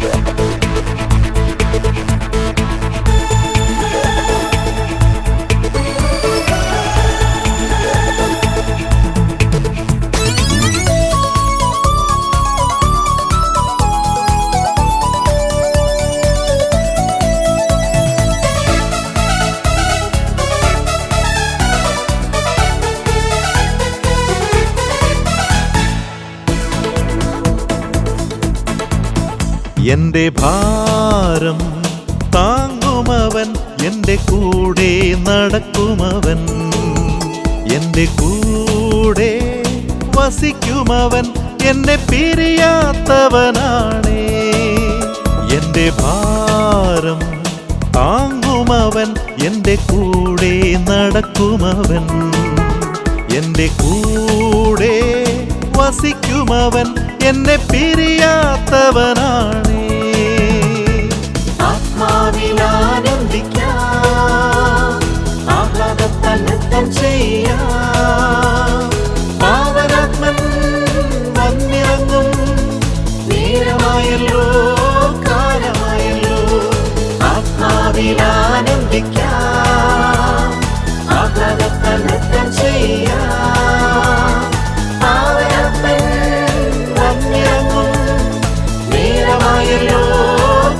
Yeah. എന്റെ ഭാരം താങ്ങുമവൻ എന്റെ കൂടെ നടക്കുമവൻ. എന്റെ കൂടെ വസിക്കുമവൻ എന്നെ പിരിയാത്തവനാണേ. എന്റെ ഭാരം താങ്ങുമവൻ എന്റെ കൂടെ നടക്കുമവൻ. എന്റെ കൂടെ വസിക്കുമവൻ എന്നെ പിരിയാത്തവനാണേ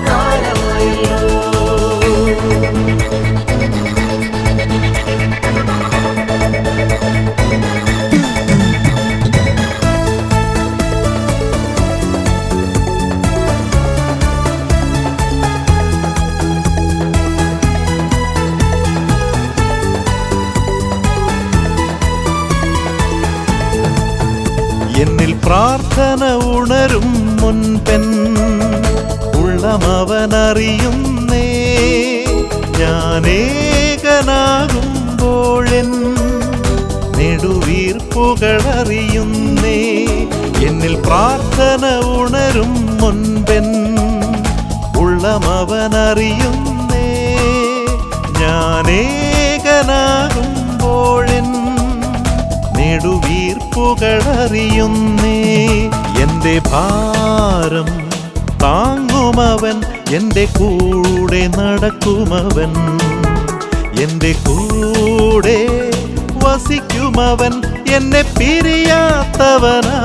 കാലമായല്ലോ എന്നിൽ പ്രാർത്ഥന ഉണരും മുൻപെൻ ഉള്ളമവനറിയുന്നേ ഞാനേകനാകുമ്പോഴെൻ നെടുവീർപ്പുകളറിയുന്നേ. എന്നിൽ പ്രാർത്ഥന ഉണരും മുൻപെൻ ഉള്ളമവനറിയുന്നേ. ഞാനേകനാകുമ്പോഴെൻ നെടുവീർപ്പുകളറിയുന്നേ. എന്റെ ഭാരം താങ്ങുമവൻ എന്റെ കൂടെ നടക്കുമവൻ. എന്റെ കൂടെ വസിക്കുമവൻ എന്നെ പിരിയാത്തവനാണേ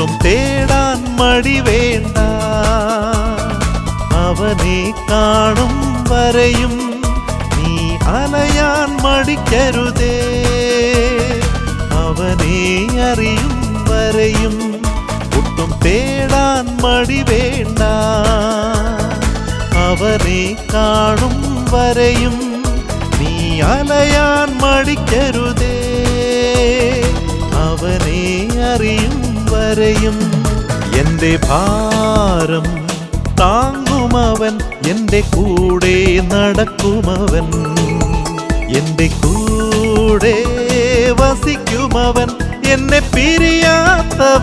ഒട്ടും തേടാൻ മടി വേണ്ട. അവനെ കാണും വരെയും നീ അലയാൻ മടിക്കരുതേ. അവനെ അറിയും വരെയും ഒട്ടും തേടാൻ മടി വേണ്ട. അവനെ കാണും വരെയും നീ അലയാൻ മടിക്കരുതേ. അവനെ അറിയും വരെയും എന്റെ ഭാരം താങ്ങുമവൻ എന്റെ കൂടെ നടക്കുമവൻ എന്റെ കൂടെ വസിക്കുമവൻ എന്നെ പിരിയാത്തവനാണ്